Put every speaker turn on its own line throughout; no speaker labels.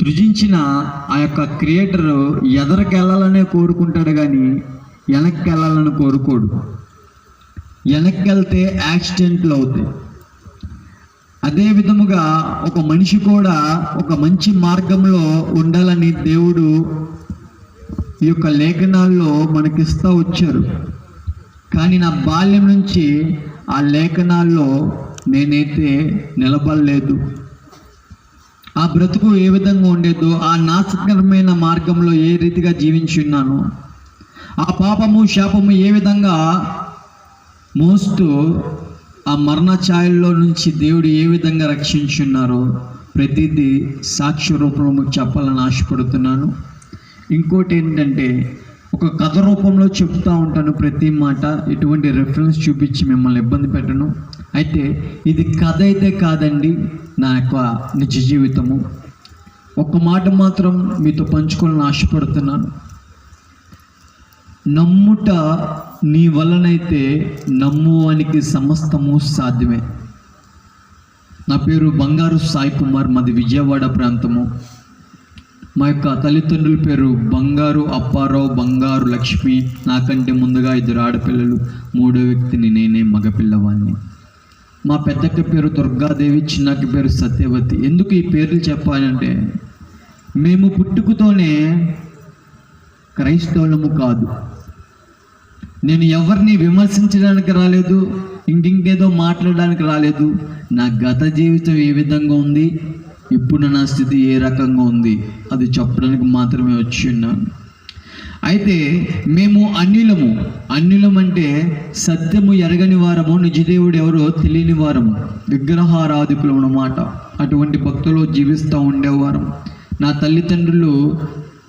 సృజించిన ఆ యొక్క క్రియేటర్ ఎదరికి వెళ్ళాలనే కోరుకుంటాడు కానీ వెనక్కి వెళ్ళాలని కోరుకోడు. వెనక్కి వెళ్తే యాక్సిడెంట్లు అవుతాయి. అదే విధముగా ఒక మనిషి కూడా ఒక మంచి మార్గంలో ఉండాలని దేవుడు ఈ యొక్క లేఖనాల్లో మనకిస్తూ వచ్చారు. కానీ నా బాల్యం నుంచి ఆ లేఖనాల్లో నేనైతే నిలబడలేదు. ఆ బ్రతుకు ఏ విధంగా ఉండేదో ఆ నాశకరమైన మార్గంలో ఏ రీతిగా జీవించి ఉన్నాను? ఆ పాపము శాపము ఏ విధంగా మోస్తూ ఆ మరణ ఛాయల్లో నుంచి దేవుడు ఏ విధంగా రక్షించున్నారో ప్రతిదీ సాక్ష్య రూపంలో చెప్పాలని ఆశపడుతున్నాను. ఇంకోటి ఏంటంటే ఒక కథ రూపంలో చెప్తా ఉంటాను ప్రతి మాట. ఎటువంటి రెఫరెన్స్ చూపించి మిమ్మల్ని ఇబ్బంది పెట్టను. అయితే ఇది కథ అయితే కాదండి నా యొక్క నిజ జీవితము. ఒక మాట మాత్రం మీతో పంచుకోవాలని ఆశపడుతున్నాను. నమ్ముట నీ వలనైతే నమ్మువానికి సమస్తము సాధ్యమే. నా పేరు బంగారు సాయి కుమార్ మాది విజయవాడ ప్రాంతము. మా యొక్క తల్లిదండ్రుల పేరు బంగారు అప్పారావు బంగారు లక్ష్మి. నాకంటే ముందుగా ఇద్దరు ఆడపిల్లలు మూడో వ్యక్తిని నేనే మగపిల్లవాడిని మా పెద్దక్క పేరు దుర్గాదేవి చిన్నక్క పేరు సత్యవతి. ఎందుకు ఈ పేర్లు చెప్పాలంటే మేము పుట్టుకతోనే క్రైస్తవులము కాదు. నేను ఎవరిని విమర్శించడానికి రాలేదు ఇంకింకేదో మాట్లాడడానికి రాలేదు. నా గత జీవితం ఏ విధంగా ఉంది? ఇప్పుడు నా స్థితి ఏ రకంగా ఉంది? అది చెప్పడానికి మాత్రమే వచ్చి ఉన్నాను. అయితే మేము అన్యులము. అన్యులం అంటే సత్యము ఎరగని వారము నిజదేవుడు ఎవరో తెలియని వారము. విగ్రహారాధికులు అన్నమాట అటువంటి భక్తులు జీవిస్తూ ఉండేవారం. నా తల్లిదండ్రులు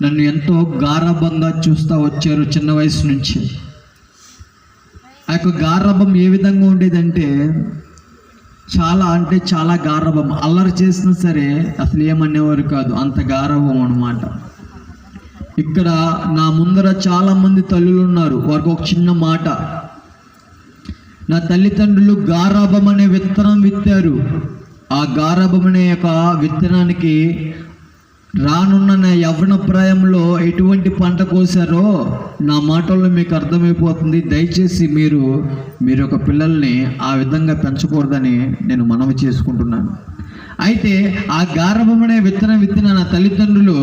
నన్ను ఎంతో గారభంగా చూస్తూ వచ్చారు చిన్న వయసు నుంచి. ఆ యొక్క గారభం ఏ విధంగా ఉండేదంటే చాలా అంటే చాలా గారభం. అల్లరి చేసినా సరే అసలు ఏమనేవారు కాదు. అంత గారభం అనమాట ఇక్కడ నా ముందర చాలా మంది తల్లులు ఉన్నారు వారికి ఒక చిన్న మాట. నా తల్లిదండ్రులు గారాభం అనే విత్తనం విత్తారు. ఆ గారాభం అనే యొక్క విత్తనానికి రానున్న నా యవ్వన ప్రాయంలో ఎటువంటి పంట కోసారో నా మాటల్లో మీకు అర్థమైపోతుంది. దయచేసి మీరు మీరు ఒక పిల్లల్ని ఆ విధంగా పెంచకూడదని నేను మనవి చేసుకుంటున్నాను. అయితే ఆ గారభమనే విత్తనం విత్తిన నా తల్లిదండ్రులు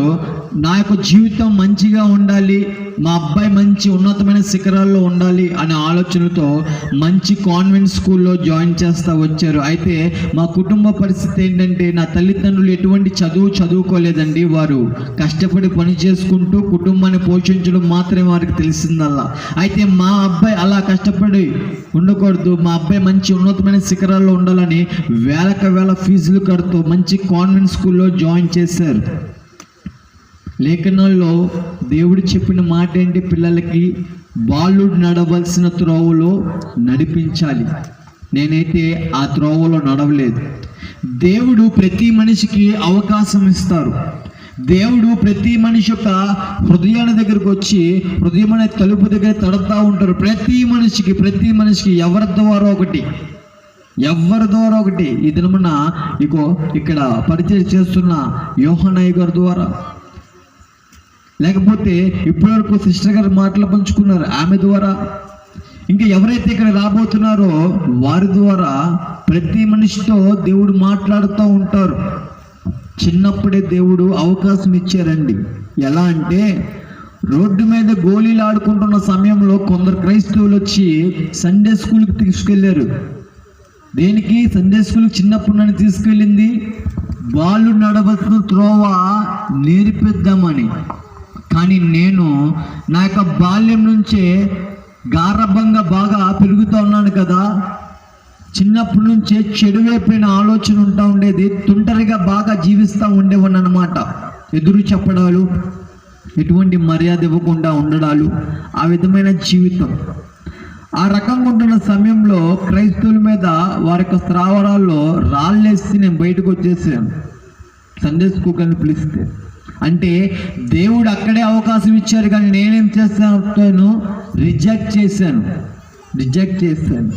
నా యొక్క జీవితం మంచిగా ఉండాలి మా అబ్బాయి మంచి ఉన్నతమైన శిఖరాల్లో ఉండాలి అనే ఆలోచనతో మంచి కాన్వెంట్ స్కూల్లో జాయిన్ చేస్తూ వచ్చారు. అయితే మా కుటుంబ పరిస్థితి ఏంటంటే నా తల్లిదండ్రులు ఎటువంటి చదువు చదువుకోలేదండి. వారు కష్టపడి పని చేసుకుంటూ కుటుంబాన్ని పోషించడం మాత్రమే వారికి తెలిసిందల్లా. అయితే మా అబ్బాయి అలా కష్టపడి ఉండకూడదు మా అబ్బాయి మంచి ఉన్నతమైన శిఖరాల్లో ఉండాలని వేలక వేల ఫీజులు కడుతూ మంచి కాన్వెంట్ స్కూల్లో జాయిన్ చేశారు. లేఖనాల్లో దేవుడు చెప్పిన మాట ఏంటి పిల్లలకి? బాలు నడవలసిన త్రోవలో నడిపించాలి. నేనైతే ఆ త్రోవలో నడవలేదు. దేవుడు ప్రతి మనిషికి అవకాశం ఇస్తారు. దేవుడు ప్రతి మనిషి యొక్క హృదయాన్ని దగ్గరకు వచ్చి హృదయం అనే తలుపు దగ్గర తడతా ఉంటారు. ప్రతి మనిషికి ప్రతి మనిషికి ఎవరి ద్వారా ఒకటి? ఎవరి ద్వారా ఒకటి ఈ దినమున ఇగో ఇక్కడ పరిచయం చేస్తున్న యోహనయ్య గారి ద్వారా. లేకపోతే ఇప్పటివరకు సిస్టర్ గారు మాటలు పంచుకున్నారు ఆమె ద్వారా. ఇంకా ఎవరైతే ఇక్కడ రాబోతున్నారో వారి ద్వారా ప్రతి మనిషితో దేవుడు మాట్లాడుతూ ఉంటారు. చిన్నప్పుడే దేవుడు అవకాశం ఇచ్చారండి. ఎలా అంటే రోడ్డు మీద గోళీలు ఆడుకుంటున్న సమయంలో కొందరు క్రైస్తవులు వచ్చి సండే స్కూల్కి తీసుకెళ్ళారు. దేనికి సండే స్కూల్ చిన్నప్పుడు నన్ను తీసుకెళ్ళింది? వాళ్ళు నడవలసిన త్రోవ నేర్పిద్దామని. కానీ నేను నా యొక్క బాల్యం నుంచే గారభంగా బాగా పెరుగుతూ ఉన్నాను కదా. చిన్నప్పటి నుంచే చెడు వైపోయిన ఆలోచన ఉంటా ఉండేది తుంటరిగా బాగా జీవిస్తూ ఉండేవాడిని అనమాట ఎదురు చెప్పడాలు ఎటువంటి మర్యాద ఇవ్వకుండా ఉండడాలు ఆ విధమైన జీవితం. ఆ రకంగా ఉంటున్న సమయంలో క్రైస్తవుల మీద వారి యొక్క స్థావరాల్లో రాళ్ళేసి నేను బయటకు వచ్చేసాను. సండే స్కూల్ అని పిలిస్తే. అంటే దేవుడు అక్కడే అవకాశం ఇచ్చారు కానీ నేనేం చేస్తాను? రిజెక్ట్ చేశాను. రిజెక్ట్ చేశాను.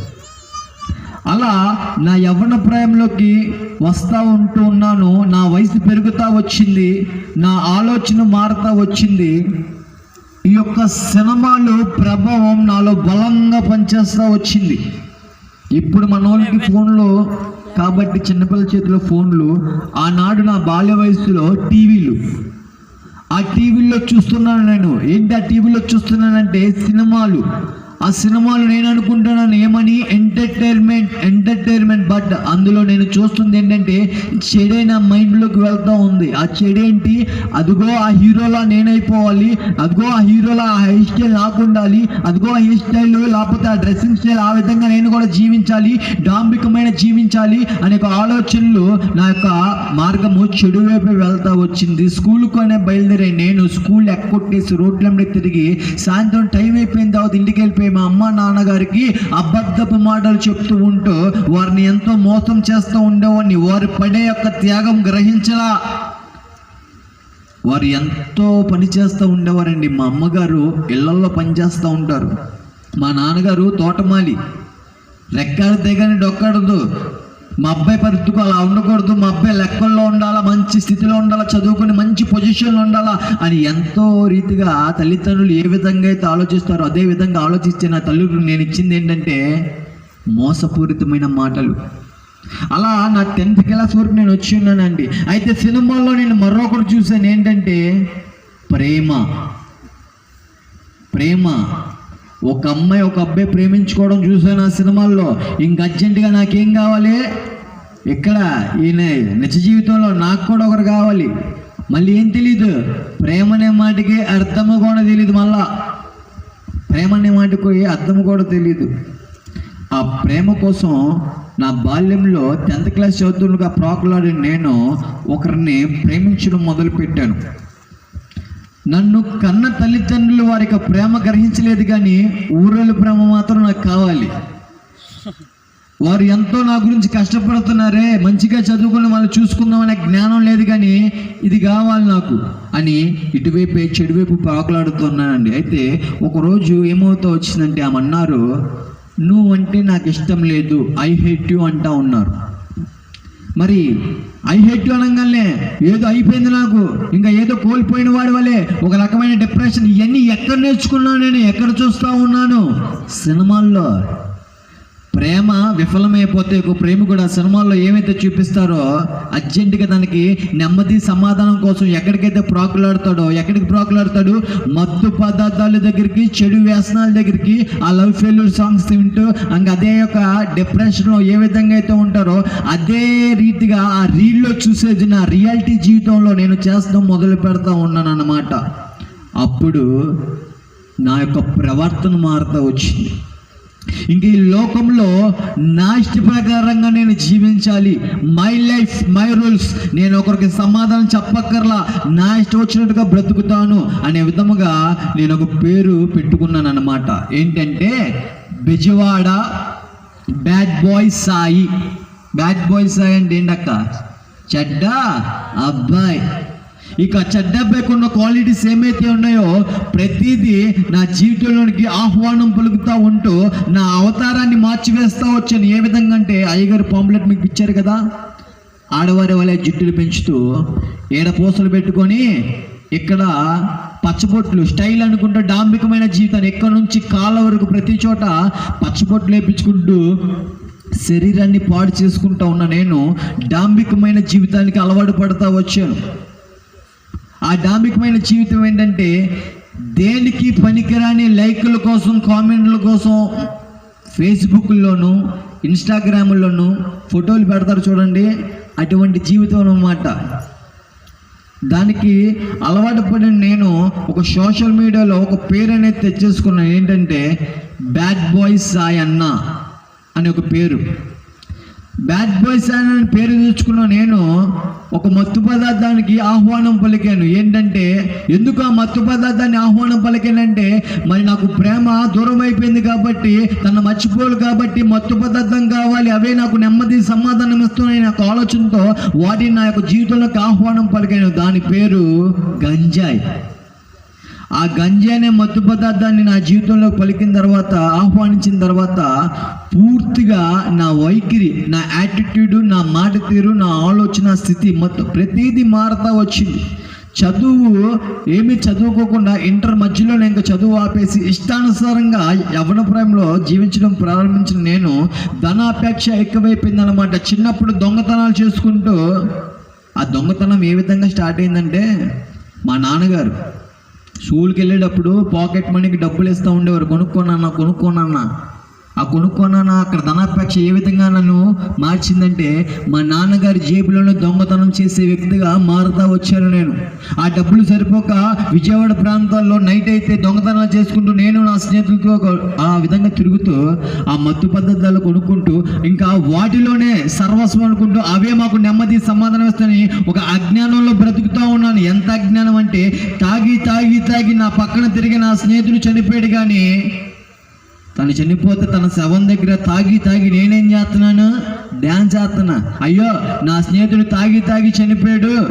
అలా నా యవ్వన ప్రాయంలోకి వస్తూ ఉంటూ ఉన్నాను. నా వయసు పెరుగుతూ వచ్చింది. నా ఆలోచన మారుతూ వచ్చింది. ఈ యొక్క సినిమాలు ప్రభావం నాలో బలంగా పనిచేస్తూ వచ్చింది. ఇప్పుడు మన వాళ్ళకి ఫోన్లు కాబట్టి చిన్నపిల్లల చేతిలో ఫోన్లు ఆనాడు నా బాల్య వయసులో టీవీలు. ఆ టీవీలో చూస్తున్నాను నేను. ఏంటి ఆ టీవీలో చూస్తున్నానంటే సినిమాలు. ఆ సినిమాలు నేను అనుకుంటున్నాను. ఏమని? ఎంటర్టైన్మెంట్ ఎంటర్టైన్మెంట్ బట్ అందులో నేను చూస్తుంది ఏంటంటే చెడే నా మైండ్లోకి వెళ్తూ ఉంది. ఆ చెడేంటి అదిగో ఆ హీరోలా నేనైపోవాలి. అదిగో ఆ హీరోలా ఆ హెయిర్ స్టైల్ నాకు ఉండాలి. అదిగో ఆ హెయిర్ స్టైల్ లేకపోతే ఆ డ్రెస్సింగ్ స్టైల్ ఆ విధంగా నేను కూడా జీవించాలి. డాంబికమైన జీవించాలి అనే ఒక ఆలోచనలు నా యొక్క మార్గము చెడు వైపు వెళ్తా వచ్చింది. స్కూల్కు అనే బయలుదేరే నేను స్కూల్ ఎక్కొట్టేసి రోడ్ల తిరిగి సాయంత్రం టైం అయిపోయిన తర్వాత ఇంటికి వెళ్ళిపోయి మా అమ్మ నాన్నగారికి అబద్ధపు మాటలు చెప్తూ ఉంటూ వారిని ఎంతో మోసం చేస్తూ ఉండేవాడిని. వారి పడే యొక్క త్యాగం గ్రహించలా. వారు ఎంతో పని చేస్తూ ఉండేవారండి. మా అమ్మగారు ఇళ్ళల్లో పనిచేస్తూ ఉంటారు. మా నాన్నగారు తోటమాలి. రెక్కాడితే కానీ డొక్కాడదు. మా అబ్బాయి పరిస్థితికి అలా ఉండకూడదు మా అబ్బాయి లెక్కల్లో ఉండాలా మంచి స్థితిలో ఉండాలా చదువుకుని మంచి పొజిషన్లో ఉండాలా అని ఎంతో రీతిగా తల్లిదండ్రులు ఏ విధంగా అయితే ఆలోచిస్తారో అదే విధంగా ఆలోచిస్తే నా తల్లిదండ్రులు నేను ఇచ్చింది ఏంటంటే మోసపూరితమైన మాటలు. అలా నా టెన్త్ క్లాస్ వరకు నేను వచ్చి ఉన్నానండి. అయితే సినిమాల్లో నేను మరొకటి చూశాను ఏంటంటే ప్రేమ. ప్రేమ. ఒక అమ్మాయి ఒక అబ్బాయి ప్రేమించుకోవడం చూసాను ఆ సినిమాల్లో. ఇంక అర్జెంటుగా నాకేం కావాలి? ఇక్కడ ఈయన నిజ జీవితంలో నాకు కూడా ఒకరు కావాలి. మళ్ళీ ఏం తెలీదు? ప్రేమ అనే మాటకి అర్థము కూడా తెలియదు మళ్ళా. ప్రేమ అనే మాటకి అర్థము కూడా తెలియదు ఆ ప్రేమ కోసం నా బాల్యంలో టెన్త్ క్లాస్ చదువుతుండగా ప్రాకులాడిన నేను ఒకరిని ప్రేమించడం మొదలుపెట్టాను. నన్ను కన్న తల్లిదండ్రులు వారి యొక్క ప్రేమ గ్రహించలేదు కానీ ఊరల ప్రేమ మాత్రం నాకు కావాలి. వారు ఎంతో నా గురించి కష్టపడుతున్నారే మంచిగా చదువుకుని వాళ్ళు చూసుకుందామనే జ్ఞానం లేదు కానీ ఇది కావాలి నాకు అని ఇటువైపు చెడువైపు పాకులాడుతున్నానండి. అయితే ఒకరోజు ఏమవుతా వచ్చిందంటే ఆమె అన్నారు నువ్వు అంటే నాకు ఇష్టం లేదు ఐ హేట్ యు అంటా ఉన్నారు. మరి ఐ హెట్ అనగానే ఏదో అయిపోయింది నాకు. ఇంకా ఏదో కోల్పోయిన వాడి వల్లే ఒక రకమైన డిప్రెషన్ ఇవన్నీ ఎక్కడ నేర్చుకున్నాను నేను ఎక్కడ చూస్తూ ఉన్నాను? సినిమాల్లో. ప్రేమ విఫలమైపోతే ఒక ప్రేమికుడు ఆ సినిమాల్లో ఏమైతే చూపిస్తారో అర్జెంటుగా దానికి నెమ్మది సమాధానం కోసం ఎక్కడికైతే ప్రాకులాడతాడో ఎక్కడికి ప్రాకులాడతాడు? మత్తు పదార్థాల దగ్గరికి చెడు వ్యసనాల దగ్గరికి ఆ లవ్ ఫెయిల్యూర్ సాంగ్స్ వింటూ ఇంకా అదే యొక్క డిప్రెషన్లో ఏ విధంగా అయితే ఉంటారో అదే రీతిగా ఆ రీల్లో చూసేది నా రియాలిటీ జీవితంలో నేను చేస్తాం మొదలు పెడతా ఉన్నాను అన్నమాట అప్పుడు నా యొక్క ప్రవర్తన మారుతూ వచ్చింది. ఇంక ఈ లోకంలో నా ఇష్ట ప్రకారంగా నేను జీవించాలి. మై లైఫ్ మై రూల్స్ నేను ఒకరికి సమాధానం చెప్పక్కర్లా. నా ఇష్టం వచ్చినట్టుగా బ్రతుకుతాను అనే విధముగా నేను ఒక పేరు పెట్టుకున్నాను అనమాట ఏంటంటే Bezawada bad boy Sai. Bad boy Sai అంటే ఏంటక్క? చెడ్డ? అబ్బాయి. ఇక చెడ్డ ఉన్న క్వాలిటీస్ ఏమైతే ఉన్నాయో ప్రతిదీ నా జీవితంలోనికి ఆహ్వానం పలుకుతూ ఉంటూ నా అవతారాన్ని మార్చివేస్తా వచ్చాను. ఏ విధంగా అంటే అయ్యగారు పాంప్లెట్ మీకు ఇచ్చారు కదా? ఆడవారి వలె జుట్టులు పెంచుతూ ఏడ పూసలు పెట్టుకొని ఇక్కడ పచ్చబొట్లు స్టైల్ అనుకుంటూ డాంబికమైన జీవితాన్ని ఎక్కడి నుంచి కాళ్ళ వరకు ప్రతి చోట పచ్చబొట్లు వేపించుకుంటూ శరీరాన్ని పాడు చేసుకుంటా ఉన్న నేను డాంబికమైన జీవితానికి అలవాటు పడతా వచ్చాను. ఆ డాంబికమైన జీవితం ఏంటంటే దేనికి పనికిరాని లైకుల కోసం కామెంట్ల కోసం ఫేస్బుక్లోను ఇన్స్టాగ్రామ్లోను ఫోటోలు పెడతారు చూడండి. అటువంటి జీవితం అన్నమాట. దానికి అలవాటు పడిన నేను ఒక సోషల్ మీడియాలో ఒక పేరు అనేది తెచ్చేసుకున్నాను. ఏంటంటే బ్యాడ్ బాయ్ సాయి అన్న అనే ఒక పేరు. బ్యాడ్ బాయ్స్ అని పేరు తెచ్చుకున్న నేను ఒక మత్తు పదార్థానికి ఆహ్వానం పలికాను. ఏంటంటే ఎందుకు ఆ మత్తు పదార్థాన్ని ఆహ్వానం పలికానంటే మరి నాకు ప్రేమ దూరం అయిపోయింది కాబట్టి తను మర్చిపోలు కాబట్టి మత్తు పదార్థం కావాలి. అవే నాకు నెమ్మది సమాధానం ఇస్తున్నాయి నాకు ఆలోచనతో వాటిని నా యొక్క జీవితంలోకి ఆహ్వానం పలికాను. దాని పేరు గంజాయి. ఆ గంజి అనే మత్తు పదార్థాన్ని నా జీవితంలో పలికిన తర్వాత ఆహ్వానించిన తర్వాత పూర్తిగా నా వైఖరి నా యాటిట్యూడ్ నా మాట తీరు నా ఆలోచన స్థితి మొత్తం ప్రతిదీ మారుతా వచ్చింది. చదువు ఏమీ చదువుకోకుండా ఇంటర్ మధ్యలో నేను ఇంకా చదువు ఆపేసి ఇష్టానుసారంగా యవనప్రాయంలో జీవించడం ప్రారంభించిన నేను ధనాపేక్ష ఎక్కువైపోయింది అనమాట చిన్నప్పుడు దొంగతనాలు చేసుకుంటూ ఆ దొంగతనం ఏ విధంగా స్టార్ట్ అయిందంటే మా నాన్నగారు స్కూల్కి వెళ్ళేటప్పుడు పాకెట్ మనీకి డబ్బులు ఇస్తూ ఉండేవారు. కొనుక్కోనన్నా కొనుక్కోనన్నా. ఆ కొనుక్కోనన్నా అక్కడ ధనాపేక్ష ఏ విధంగా నన్ను మార్చిందంటే మా నాన్నగారి జేబులోనే దొంగతనం చేసే వ్యక్తిగా మారుతా వచ్చాను నేను. ఆ డబ్బులు సరిపోక విజయవాడ ప్రాంతాల్లో నైట్ అయితే దొంగతనాలు చేసుకుంటూ నేను నా స్నేహితులతో ఆ విధంగా తిరుగుతూ ఆ మత్తు పద్ధతులు కొనుక్కుంటూ ఇంకా వాటిలోనే సర్వస్వం అనుకుంటూ అవే మాకు నెమ్మది సమాధానం ఇస్తాయని ఒక అజ్ఞానంలో బ్రతుకుతూ ఉన్నాను. ఎంత అజ్ఞానం అంటే తాగి తాగి తాగి నా పక్కన తిరిగి నా స్నేహితుడు చనిపోయాడు కానీ తను చనిపోతే తన శవం దగ్గర తాగి తాగి నేనేం చేస్తున్నాను? డ్యాన్స్ చేస్తున్నా. అయ్యో నా స్నేహితుడు తాగి తాగి చనిపోయాడు.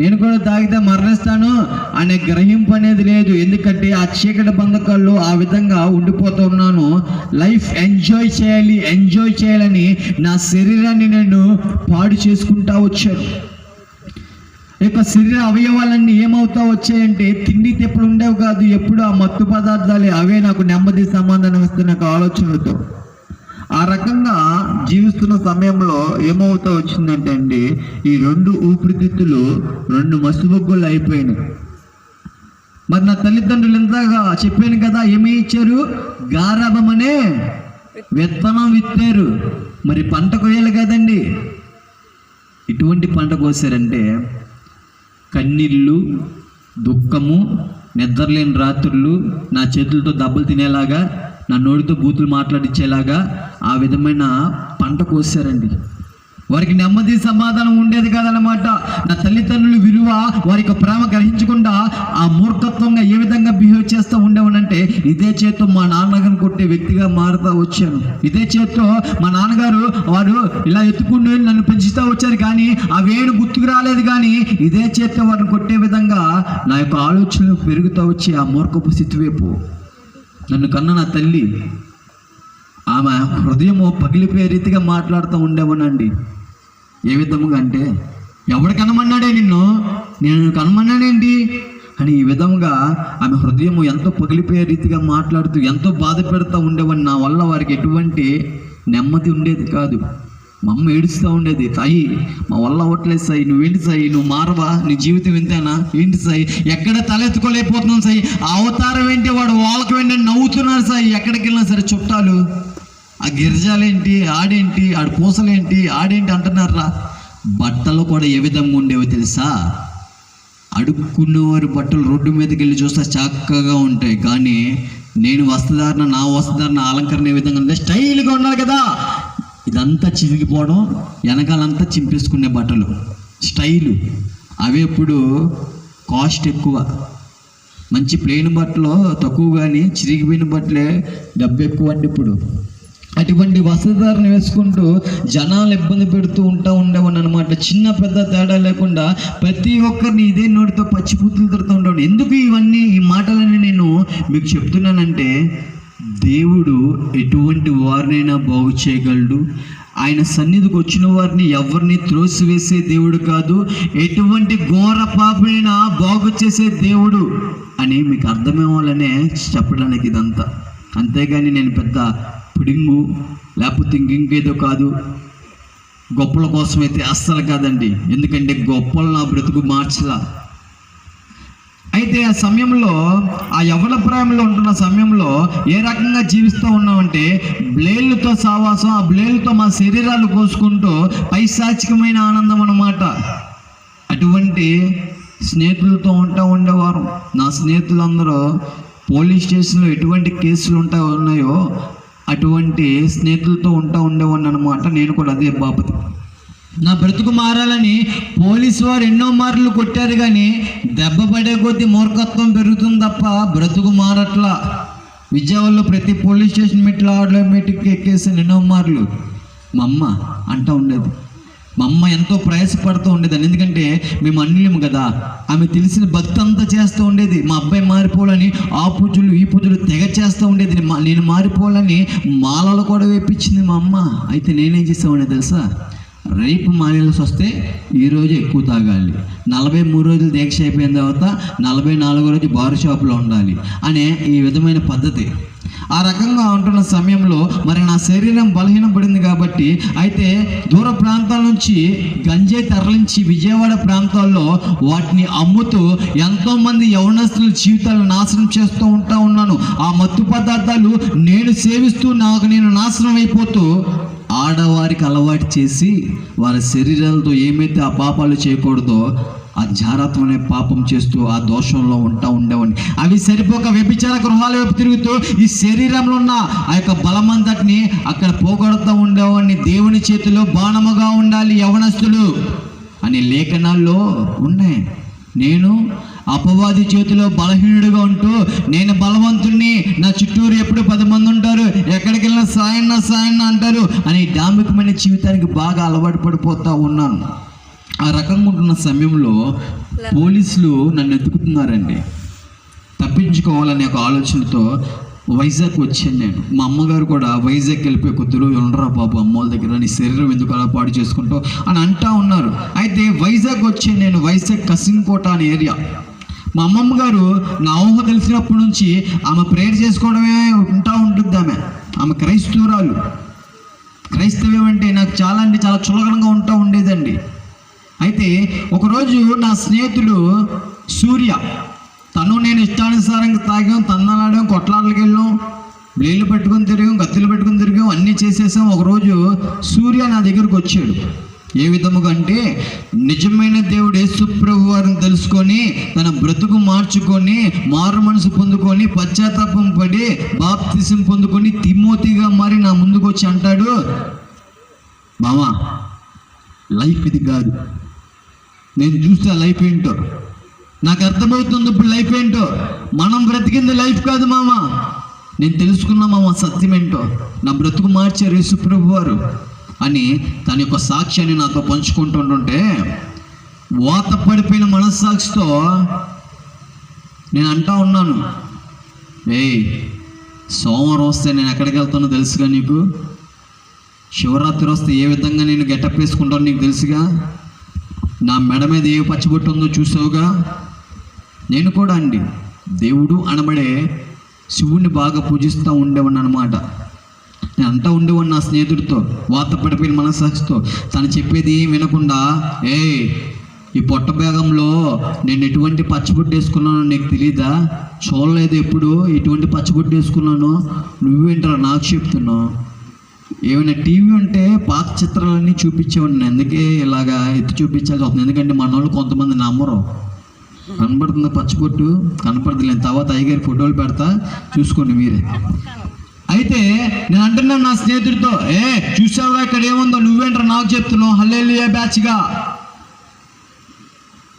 నేను కూడా తాగితే మరణిస్తాను అనే గ్రహింపు అనేది లేదు. ఎందుకంటే ఆ చీకటి బంధకాల్లో ఆ విధంగా ఉండిపోతూ ఉన్నాను. లైఫ్ ఎంజాయ్ చేయాలి ఎంజాయ్ చేయాలని నా శరీరాన్ని నేను పాడు చేసుకుంటా వచ్చాను. యొక్క శరీర అవయవాలన్నీ ఏమవుతా వచ్చాయంటే తిండి తెప్పుడు ఉండేవి కాదు. ఎప్పుడు ఆ మత్తు పదార్థాలే అవే నాకు నెమ్మది సమాధానం ఇస్తున్న నాకు ఆలోచనలతో ఆ రకంగా జీవిస్తున్న సమయంలో ఏమవుతా వచ్చిందంటే అండి ఈ రెండు ఊపిరితిత్తులు రెండు మసిబొగ్గులు అయిపోయినాయి. మరి నా తల్లిదండ్రులు ఇంతగా చెప్పాను కదా ఏమి ఇచ్చారు? గారాభమనే విత్తనం విత్తారు. మరి పంట కొయ్యాలి కదండి. ఇటువంటి పంట కోసారంటే కన్నీళ్ళు దుఃఖము నిద్రలేని రాత్రులు నా చేతులతో దెబ్బలు తినేలాగా నా నోటితో బూతులు మాట్లాడించేలాగా ఆ విధమైన పంట కోసారండి. వారికి నెమ్మది సమాధానం ఉండేది కాదనమాట నా తల్లిదండ్రులు విలువ వారి యొక్క ప్రేమ గ్రహించకుండా ఆ మూర్ఖత్వంగా ఏ విధంగా బిహేవ్ చేస్తూ ఉండేవనంటే ఇదే చేత్తో మా నాన్నగారిని కొట్టే వ్యక్తిగా మారుతా వచ్చాను. ఇదే చేత్తో మా నాన్నగారు వారు ఇలా ఎత్తుకుంటూ నన్ను పెంచుతూ వచ్చారు కానీ అవేను గుర్తుకు రాలేదు కానీ ఇదే చేత్తో వారిని కొట్టే విధంగా నా యొక్క ఆలోచనలు పెరుగుతూ వచ్చి ఆ మూర్ఖపు స్థితి వైపు. నన్ను కన్న నా తల్లి ఆమె హృదయము పగిలిపోయే రీతిగా మాట్లాడుతూ ఉండేవనండి. ఏ విధముగా అంటే ఎవడు కనమన్నాడే నిన్ను? నేను కనమన్నానేంటి? అని ఈ విధముగా ఆమె హృదయము ఎంతో పగిలిపోయే రీతిగా మాట్లాడుతూ ఎంతో బాధ పెడతా ఉండేవని నా వల్ల వారికి ఎటువంటి నెమ్మది ఉండేది కాదు. మా అమ్మ ఏడుస్తూ ఉండేది తాయి మా వల్ల అవ్వట్లేదు సాయి. నువ్వేంటి సాయి? నువ్వు మారవా? నీ జీవితం వింతేనా ఏంటి సాయి? ఎక్కడ తలెత్తుకోలేకపోతున్నాం సాయి? ఆ అవతారం ఏంటి? వాడు వాళ్ళకి వెంటనే నవ్వుతున్నారు సాయి. ఎక్కడికి వెళ్ళినా సరే చుట్టాలు ఆ గిరిజాలేంటి ఆడేంటి ఆడ పూసలేంటి ఆడేంటి అంటున్నారా బట్టలు కూడా ఏ విధంగా ఉండేవో తెలుసా? అడుక్కునేవారు బట్టలు రోడ్డు మీదకి వెళ్ళి చూస్తే చక్కగా ఉంటాయి. కానీ నేను వస్త్రధారణ నా వస్త్రధారణ అలంకరణ ఏ విధంగా ఉంటే స్టైల్గా ఉండాలి కదా. ఇదంతా చిరిగిపోవడం వెనకాలంతా చింపేసుకునే బట్టలు. స్టైలు. అవి ఎప్పుడు కాస్ట్ ఎక్కువ. మంచి ప్లెయిన్ బట్టలు తక్కువ కానీ చిరిగిపోయిన బట్టలే డబ్బు ఎక్కువ అండి ఇప్పుడు. అటువంటి వస్త్రధారణ వేసుకుంటూ జనాలు ఇబ్బంది పెడుతూ ఉంటా ఉండేవాడిని అనమాట చిన్న పెద్ద తేడా లేకుండా ప్రతి ఒక్కరిని ఇదే నోటితో పచ్చిపూతులు తిడుతూ ఉండేవాడు ఎందుకు ఇవన్నీ ఈ మాటలన్నీ నేను మీకు చెప్తున్నానంటే దేవుడు ఎటువంటి వారినైనా బాగు చేయగలడు. ఆయన సన్నిధికి వచ్చిన వారిని ఎవరిని త్రోసివేసే దేవుడు కాదు ఎటువంటి ఘోర పాపనైనా బాగు చేసే దేవుడు అని మీకు అర్థమవ్వాలనే చెప్పడానికి ఇదంతా. అంతేగాని నేను పెద్ద పుడింగు లేకపోతే ఇంకేదో కాదు. గొప్పల కోసం అయితే అస్సలు కాదండి. ఎందుకంటే గొప్పలు నా బ్రతుకు మార్చలా. అయితే ఆ సమయంలో ఆ యవన ప్రాయంలో ఉంటున్న సమయంలో ఏ రకంగా జీవిస్తూ ఉన్నామంటే బ్లేళ్ళతో సావాసం ఆ బ్లేళ్ళతో మా శరీరాలు కోసుకుంటూ పైశాచికమైన ఆనందం అన్నమాట. అటువంటి స్నేహితులతో ఉంటా ఉండేవారు. నా స్నేహితులందరూ పోలీస్ స్టేషన్లో ఎటువంటి కేసులు ఉంటా ఉన్నాయో అటువంటి స్నేహితులతో ఉంటా ఉండేవాడిని అనమాట నేను కూడా అదే బాపతి. నా బ్రతుకు మారాలని పోలీసు వారు ఎన్నో మార్లు కొట్టారు కానీ దెబ్బ పడే కొద్దీ మూర్ఖత్వం పెరుగుతుంది తప్ప బ్రతుకు మారట్లా. విజయవాడలో ప్రతి పోలీస్ స్టేషన్ మెట్లు ఆటోమేటిక్ ఎక్కేసిన ఎన్నో మార్లు. మా అమ్మ అంటూ ఉండేది. మా అమ్మ ఎంతో ప్రయాసపడుతూ ఉండేదాన్ని. ఎందుకంటే మేము అన్యులము కదా. ఆమె తెలిసిన భక్తి అంతా చేస్తూ ఉండేది. మా అబ్బాయి మారిపోవాలని ఆ పూజలు ఈ పూజలు తెగ చేస్తూ ఉండేది. మా- నేను మారిపోవాలని మాలలు కూడా వేపించింది మా అమ్మ. అయితే నేనేం చేసామని తెలుసా? రేపు మానేసి వస్తే ఈరోజు ఎక్కువ తాగాలి. నలభై మూడు రోజులు దీక్ష అయిపోయిన తర్వాత నలభై నాలుగో రోజు బారు షాపులో ఉండాలి అనే ఈ విధమైన పద్ధతి. ఆ రకంగా ఉంటున్న సమయంలో మరి నా శరీరం బలహీనపడింది కాబట్టి అయితే దూర ప్రాంతాల నుంచి గంజాయి తరలించి విజయవాడ ప్రాంతాల్లో వాటిని అమ్ముతూ ఎంతోమంది యవనస్తుల జీవితాలు నాశనం చేస్తూ ఉంటా ఉన్నాను. ఆ మత్తు పదార్థాలు నేను సేవిస్తూ నాకు నేను నాశనం అయిపోతూ ఆడవారికి అలవాటు చేసి వారి శరీరాలతో ఏమైతే ఆ పాపాలు చేయకూడదో ఆ జారత్వం అనే పాపం చేస్తూ ఆ దోషంలో ఉంటా ఉండేవాడిని. అవి సరిపోక వ్యభిచార గృహాల వైపు తిరుగుతూ ఈ శరీరంలో ఉన్న ఆ యొక్క బలమంతటిని అక్కడ పోగొడుతూ ఉండేవాడిని. దేవుని చేతిలో బాణముగా ఉండాలి యవనస్తులు అని లేఖనాల్లో ఉన్నాయి. నేను అపవాది చేతిలో బలహీనుడిగా ఉంటూ నేను బలవంతుణ్ణి నా చుట్టూరు ఎప్పుడు పది మంది ఉంటారు ఎక్కడికి వెళ్ళినా సాయన్న సాయన్న అంటారు అని డాంబికమైన జీవితానికి బాగా అలవాటు పడిపోతూ ఉన్నాను. ఆ రకంగా ఉంటున్న సమయంలో పోలీసులు నన్ను ఎత్తుకుతున్నారండి. తప్పించుకోవాలనే ఒక ఆలోచనతో వైజాగ్ వచ్చాను నేను. మా అమ్మగారు కూడా వైజాగ్ వెళ్ళిపోయి కొద్దిలో ఉండరా బాబు అమ్మ వాళ్ళ దగ్గర నీ శరీరం ఎందుకు అలా పాడు చేసుకుంటావు? అని అంటా ఉన్నారు. అయితే వైజాగ్ వచ్చాను నేను వైజాగ్ కసింకోట అనే ఏరియా. మా అమ్మమ్మ గారు నా ఊహ తెలిసినప్పటి నుంచి ఆమె ప్రేయర్ చేసుకోవడమే ఉంటా ఉంటుంది ఆమె? ఆమె క్రైస్తవురాలు. క్రైస్తవ్యం అంటే నాకు చాలా అంటే చాలా చులకనగా ఉంటా ఉండేదండి. అయితే ఒకరోజు నా స్నేహితుడు సూర్య తను నేను ఇష్టానుసారంగా తాగాం తందనాడాం కొట్లాటలకు వెళ్ళాం బ్లేలు పెట్టుకుని తిరిగాం గత్తులు పెట్టుకుని తిరిగాం అన్నీ చేసేసాం. ఒకరోజు సూర్య నా దగ్గరకు వచ్చాడు. ఏ విధముగా అంటే నిజమైన దేవుడు యేసుప్రభు వారిని తెలుసుకొని తన బ్రతుకు మార్చుకొని మారు మనసు పొందుకొని పశ్చాత్తాపం పడి బాప్తిసం పొందుకొని తిమోతిగా మారి నా ముందుకు వచ్చి అంటాడు మామా లైఫ్ ఇది కాదు. నేను చూస్తే లైఫ్ ఏంటో? నాకు అర్థమవుతుంది ఇప్పుడు లైఫ్ ఏంటో? మనం బ్రతికింది లైఫ్ కాదు మామ. నేను తెలుసుకున్నా మామ సత్యం ఏంటో? నా బ్రతుకు మార్చారు యేసుప్రభు వారు. అని తన యొక్క సాక్ష్యాన్ని నాతో పంచుకుంటుంటుంటే వాత పడిపోయిన మనస్సాక్షితో నేను అంటా ఉన్నాను. ఏయ్ సోమవారం వస్తే నేను ఎక్కడికి వెళ్తానో తెలుసుగా నీకు? శివరాత్రి వస్తే ఏ విధంగా నేను గెటప్ వేసుకుంటాను నీకు తెలుసుగా? నా మెడ మీద ఏ పచ్చబొట్టు ఉందో చూసావుగా? నేను కూడా అండి. దేవుడు అనబడే శివుణ్ణి బాగా పూజిస్తూ ఉండేవాడిని అనమాట నేను అంతా ఉండేవాడిని నా స్నేహితుడితో వాత పడిపోయిన మనసాక్షితో తను చెప్పేది ఏం వినకుండా ఏ ఈ పొట్ట భాగంలో నేను ఎటువంటి పచ్చబొట్టు వేసుకున్నానో నీకు తెలీదా? చూడలేదు ఎప్పుడు ఎటువంటి పచ్చబొట్టు వేసుకున్నానో? నువ్వేంటరా నాకు చెప్తున్నావు? ఏమైనా టీవీ ఉంటే పాత చిత్రాలన్నీ చూపించేవాడిని ఎందుకే ఇలాగా ఎత్తి చూపించాల్సి వస్తుంది? ఎందుకంటే మన వాళ్ళు కొంతమంది నమ్మరు. కనపడుతుంది పచ్చిపొట్టు కనపడదులేదు తర్వాత అయ్యగారి ఫోటోలు పెడతా చూసుకోండి మీరే. అయితే నేను అంటున్నాను నా స్నేహితుడితో ఏ చూసావుగా ఇక్కడ ఏముందో? నువ్వేంట్రా నాకు చెప్తున్నావు? హల్లెలూయా బ్యాచ్గా.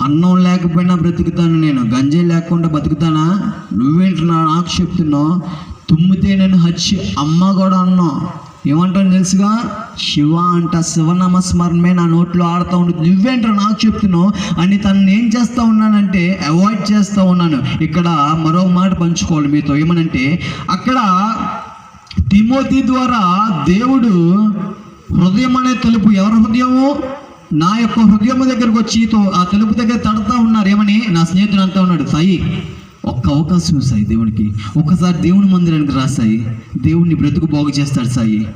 అన్నం లేకపోయినా బ్రతుకుతాను నేను. గంజే లేకుండా బతుకుతానా? నువ్వేంటి నా నాకు చెప్తున్నావు? తుమ్మితే నేను హచ్చి అమ్మ కూడా అన్నావు ఏమంటాను తెలుసుగా? శివ అంట శివనామస్మరణమే నా నోట్లో ఆడుతూ ఉంటుంది నువ్వేంటో నాకు చెప్తున్నావు? అని తనని ఏం చేస్తూ ఉన్నానంటే అవాయిడ్ చేస్తూ ఉన్నాను. ఇక్కడ మరో మాట పంచుకోవాలి మీతో. ఏమనంటే అక్కడ తిమోతి ద్వారా దేవుడు హృదయం అనే తలుపు ఎవరి హృదయము? నా యొక్క హృదయం దగ్గరకు వచ్చి తో- ఆ తలుపు దగ్గర తడతా ఉన్నారు. ఏమని? నా స్నేహితుడు అంతా ఉన్నాడు సాయి ఒక్క అవకాశం సాయి దేవునికి. ఒక్కసారి దేవుని మందిరానికి రా సాయి. దేవుడిని బ్రతుకు బాగు చేస్తాడు సాయి.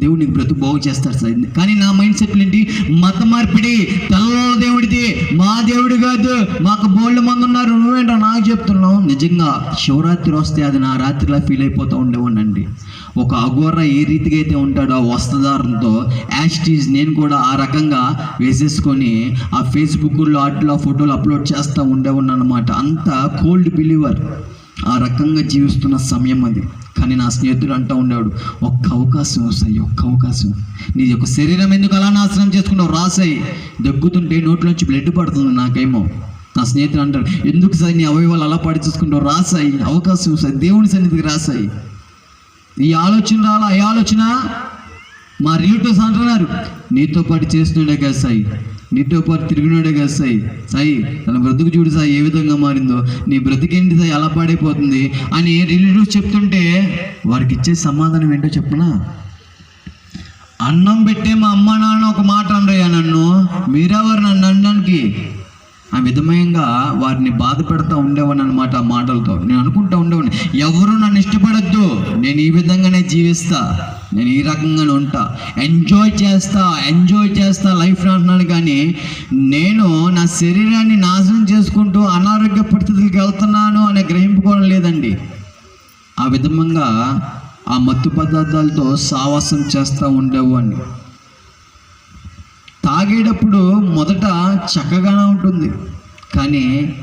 దేవుడు నీకు బ్రతుకు బాగు చేస్తాడు సార్. కానీ నా మైండ్ సెట్ ఏంటి? మత మార్పిడి. తెల్ల దేవుడిది. మా దేవుడు కాదు. మాకు బోల్డ్ మంది ఉన్నారు. నువ్వేంటో నాకు చెప్తున్నావు? నిజంగా శివరాత్రి వస్తే అది నా రాత్రిలా ఫీల్ అయిపోతూ ఉండేవాడినండి. ఒక అఘోర ఏ రీతిగా అయితే ఉంటాడో ఆ వస్త్రధారంతో యాస్టీజ్ నేను కూడా ఆ రకంగా వేసేసుకొని ఆ ఫేస్బుక్లో వాటిలో ఫోటోలు అప్లోడ్ చేస్తూ ఉండేవాడిని అనమాట అంత కోల్డ్ బిలీవర్ ఆ రకంగా జీవిస్తున్న సమయం అది. కానీ నా స్నేహితుడు అంటూ ఉండేవాడు ఒక్క అవకాశం వస్తాయి ఒక్క అవకాశం. నీ యొక్క శరీరం ఎందుకు అలా నాశనం చేసుకున్నావు? రాసాయి. దగ్గుతుంటే నోట్లోంచి బ్లడ్ పడుతుంది నాకేమో. నా స్నేహితుడు అంటాడు ఎందుకు సార్ నీ అవయవాలు అలా పాడి చూసుకుంటావు? రాసాయి. అవకాశం సార్ దేవుని సన్నిధికి రాసాయి. ఈ ఆలోచన రాలా? ఈ ఆలోచన? మా రిలేటివ్స్ అంటున్నారు నీతో పాటు చేస్తున్నాడే కదా సాయి. నీతో పాటు తిరిగినాడే కదా సాయి. సాయి తన బ్రతుకు చూడు సాయి ఏ విధంగా మారిందో. నీ బ్రతికేంటి సాయి? అలా పాడైపోతుంది. అని రిలేటివ్స్ చెప్తుంటే వారికి ఇచ్చే సమాధానం ఏంటో చెప్పనా? అన్నం పెట్టే మా అమ్మ నాన్న ఒక మాట అనరయ్యా నన్ను. మీరెవరు నన్ను అనడానికి? ఆ విధమయంగా వారిని బాధ పెడతా ఉండేవాడిని అనమాట ఆ మాటలతో. నేను అనుకుంటా ఉండేవాడిని ఎవరు నన్ను ఇష్టపడద్దు నేను ఈ విధంగానే జీవిస్తా నేను ఈ రకంగానే ఉంటా ఎంజాయ్ చేస్తా ఎంజాయ్ చేస్తా లైఫ్ అంటున్నాను కానీ నేను నా శరీరాన్ని నాశనం చేసుకుంటూ అనారోగ్య పరిస్థితులకు వెళ్తున్నాను అనే గ్రహింపుకోవడం లేదండి. ఆ విధంగా ఆ మత్తు పదార్థాలతో సావాసం చేస్తూ ఉండేవాడిని. తాగేటప్పుడు మొదట చక్కగానే ఉంటుంది. కానీ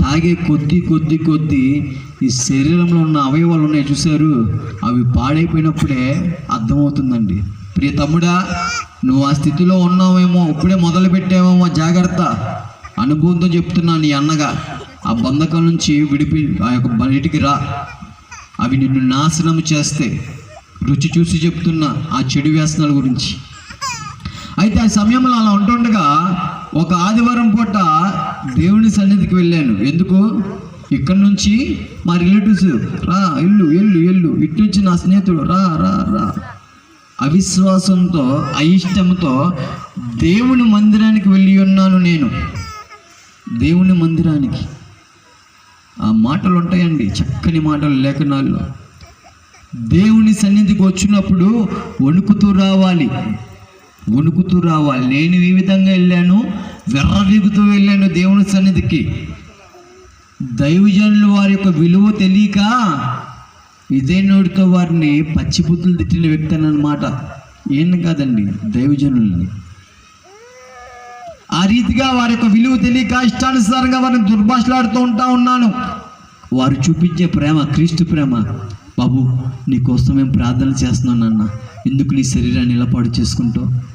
తాగే కొద్ది కొద్ది కొద్ది ఈ శరీరంలో ఉన్న అవయవాలు ఉన్నాయి చూశారు. అవి పాడైపోయినప్పుడే అర్థమవుతుందండి. ప్రియ తమ్ముడా నువ్వు ఆ స్థితిలో ఉన్నావేమో ఇప్పుడే మొదలు పెట్టావేమో జాగ్రత్త. అనుభవంతో చెప్తున్నా నీ అన్నగా. ఆ బంధకం నుంచి విడిపి ఆ యొక్క బయటికి రా. అవి నిన్ను నాశనం చేస్తే రుచి చూసి చెప్తున్నా ఆ చెడు వ్యసనాల గురించి. అయితే ఆ సమయంలో అలా ఉంటుండగా ఒక ఆదివారం పూట దేవుని సన్నిధికి వెళ్ళాను. ఎందుకు? ఇక్కడ నుంచి మా రిలేటివ్స్ రా ఎల్లు ఎల్లు ఎల్లు ఇటు నుంచి నా స్నేహితుడు రా రా రా. అవిశ్వాసంతో అయిష్టంతో దేవుని మందిరానికి వెళ్ళి ఉన్నాను నేను. దేవుని మందిరానికి. ఆ మాటలు ఉంటాయండి చక్కని మాటలు లేఖనాల్లో. దేవుని సన్నిధికి వచ్చినప్పుడు వణుకుతూ రావాలి. వణుకుతూ రావాలి. నేను ఈ విధంగా వెళ్ళాను. వెర్రవీగుతూ వెళ్ళాను దేవుని సన్నిధికి. దైవజనులు వారి యొక్క విలువ తెలియక ఇదే నోటితో వారిని పచ్చిబుద్ధులు తిట్టిన వ్యక్తి అనమాట ఏం కాదండి? దైవజనుల్ని. ఆ రీతిగా వారి యొక్క విలువ తెలియక ఇష్టానుసారంగా వారిని దుర్భాషలాడుతూ ఉంటా ఉన్నాను. వారు చూపించే ప్రేమ క్రీస్తు ప్రేమ. బాబు నీ కోసం మేము ప్రార్థన చేస్తున్నాను నాన్న. ఎందుకు నీ శరీరాన్ని నిలపాటు చేసుకుంటావు?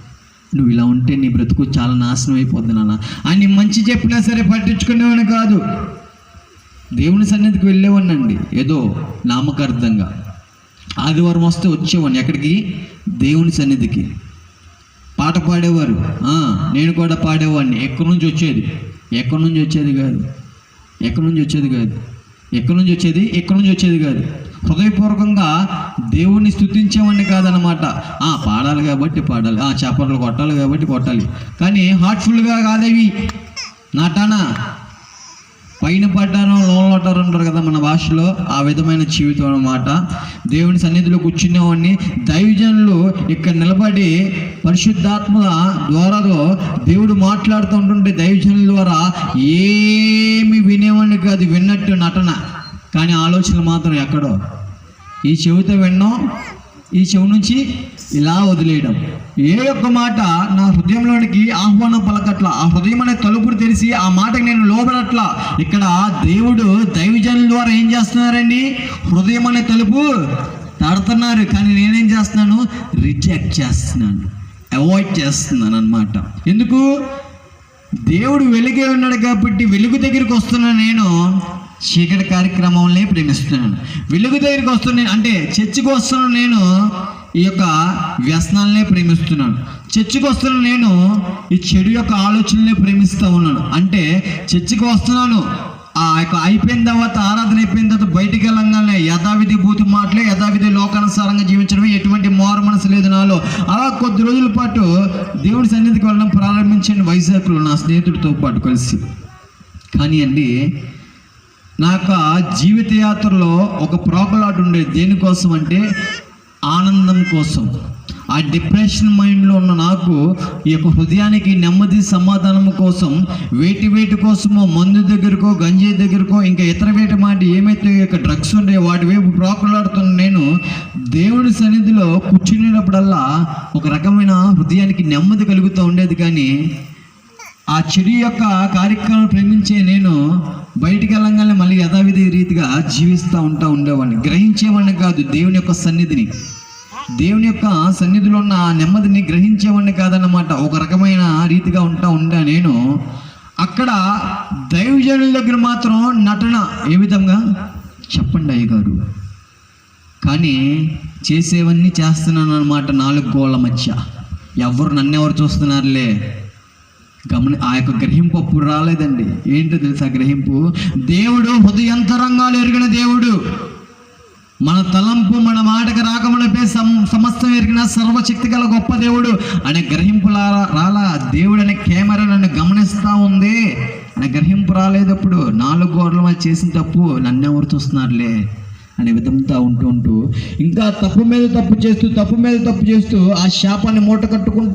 నువ్వు ఇలా ఉంటే నీ బ్రతుకు చాలా నాశనం అయిపోద్ది నాన్న. అని మంచి చెప్పినా సరే పట్టించుకునేవాడిని కాదు. దేవుని సన్నిధికి వెళ్ళేవాడినండి ఏదో నామకార్థంగా. ఆదివారం వస్తే వచ్చేవాడిని ఎక్కడికి? దేవుని సన్నిధికి. పాట పాడేవారు. నేను కూడా పాడేవాడిని. ఎక్కడి నుంచి వచ్చేది? ఎక్కడి నుంచి వచ్చేది కాదు. ఎక్కడి నుంచి వచ్చేది కాదు. ఎక్కడి నుంచి వచ్చేది? ఎక్కడి నుంచి వచ్చేది కాదు. హృదయపూర్వకంగా దేవుణ్ణి స్థుతించేవాడిని కాదనమాట ఆ పాడాలి కాబట్టి పాడాలి. ఆ చేపలు కొట్టాలి కాబట్టి కొట్టాలి. కానీ హార్ట్ఫుల్గా కాదేవి. నాటానా పైన పడ్డాను లోన్ పడ్డారు అంటారు కదా మన భాషలో ఆ విధమైన జీవితం అన్నమాట. దేవుని సన్నిధిలో కూర్చునేవాడిని. దైవజనులు ఇక్కడ నిలబడి పరిశుద్ధాత్మ ద్వారాలో దేవుడు మాట్లాడుతూ ఉంటుంటే దైవజనుల ద్వారా ఏమి వినేవాడిని కాదు విన్నట్టు నటన. కానీ ఆలోచనలు మాత్రం ఎక్కడో. ఈ చెవితో విన్నాం ఈ చెవి నుంచి ఇలా వదిలేయడం. ఏ ఒక్క మాట నా హృదయంలోనికి ఆహ్వానం పలకట్ల ఆ హృదయం అనే తలుపులు తెరిచి ఆ మాటకి నేను లోబడట్ల. ఇక్కడ దేవుడు దైవజనుల ద్వారా ఏం చేస్తున్నారండి? హృదయం అనే తలుపు తడుతున్నారు కానీ నేనేం చేస్తున్నాను? రిజెక్ట్ చేస్తున్నాను. అవాయిడ్ చేస్తున్నాను అనమాట ఎందుకు? దేవుడు వెలుగే ఉన్నాడు కాబట్టి వెలుగు దగ్గరికి వస్తున్న నేను. చీకటి కార్యక్రమంలో ప్రేమిస్తున్నాను. వెలుగు దగ్గరికి వస్తున్న అంటే చర్చికి వస్తున్న నేను ఈ యొక్క వ్యసనాలనే ప్రేమిస్తున్నాను. చర్చికి వస్తున్న నేను ఈ చెడు యొక్క ఆలోచనలే ప్రేమిస్తూ ఉన్నాను. అంటే చర్చికి వస్తున్నాను. ఆ యొక్క అయిపోయిన తర్వాత ఆరాధన అయిపోయిన తర్వాత బయటికి వెళ్ళంగానే యథావిధి భూతి మాటలే యథావిధి లోకానుసారంగా జీవించడమే ఎటువంటి మారు మనసు లేదు నాలో. అలా కొద్ది రోజుల పాటు దేవుడి సన్నిధికి వెళ్ళడం ప్రారంభించండి. వైజాగ్లో నా స్నేహితుడితో పాటు కలిసి. కానీ అండి నా యొక్క జీవిత యాత్రలో ఒక ప్రోకలాట్ ఉండేది దేనికోసం అంటే ఆనందం కోసం. ఆ డిప్రెషన్ మైండ్లో ఉన్న నాకు ఈ యొక్క హృదయానికి నెమ్మది సమాధానం కోసం వేటి వేటి కోసమో మందు దగ్గరకో గంజాయి దగ్గరకో ఇంకా ఇతర వేటి మాట ఏమైతే యొక్క డ్రగ్స్ ఉండే వాటి వైపు ప్రోకలాడుతున్న నేను దేవుడి సన్నిధిలో కూర్చునేటప్పుడల్లా ఒక రకమైన హృదయానికి నెమ్మది కలుగుతూ ఉండేది కానీ ఆ చెడు యొక్క కార్యక్రమం ప్రేమించే నేను బయటికి వెళ్ళంగానే మళ్ళీ యథావిధి రీతిగా జీవిస్తూ ఉంటా ఉండేవాడిని. గ్రహించేవాడిని కాదు దేవుని యొక్క సన్నిధిని. దేవుని యొక్క సన్నిధిలో ఉన్న ఆ నెమ్మదిని గ్రహించేవాడిని కాదన్నమాట. ఒక రకమైన రీతిగా ఉంటా ఉండా నేను. అక్కడ దైవజనుల దగ్గర మాత్రం నటన ఏ విధంగా? చెప్పండి అయ్యగారు. కానీ చేసేవన్నీ చేస్తున్నాను అనమాట నాలుగు గోళ్ళ మధ్య. ఎవరు నన్ను ఎవరు చూస్తున్నారులే? గమని ఆ యొక్క గ్రహింపు అప్పుడు రాలేదండి. ఏంటో తెలుసా గ్రహింపు? దేవుడు హృదయంతరంగాలు ఎరిగిన దేవుడు. మన తలంపు మన మాటకు రాకమునపై సం సమస్తం ఎరిగిన సర్వశక్తి గల గొప్ప దేవుడు అనే గ్రహింపు రాలా? దేవుడు అనే కెమెరా నన్ను గమనిస్తూ ఉంది. అనే గ్రహింపు రాలేదు అప్పుడు. నాలుగు గోడల మీద చేసిన తప్పు నన్నెవరు ఎవరు చూస్తున్నారులే? అనే విధంతో ఉంటూ ఉంటూ. ఇంకా తప్పు మీద తప్పు చేస్తూ తప్పు మీద తప్పు చేస్తూ ఆ శాపాన్ని మూట కట్టుకుంటూ